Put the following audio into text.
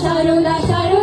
Sarada Sarada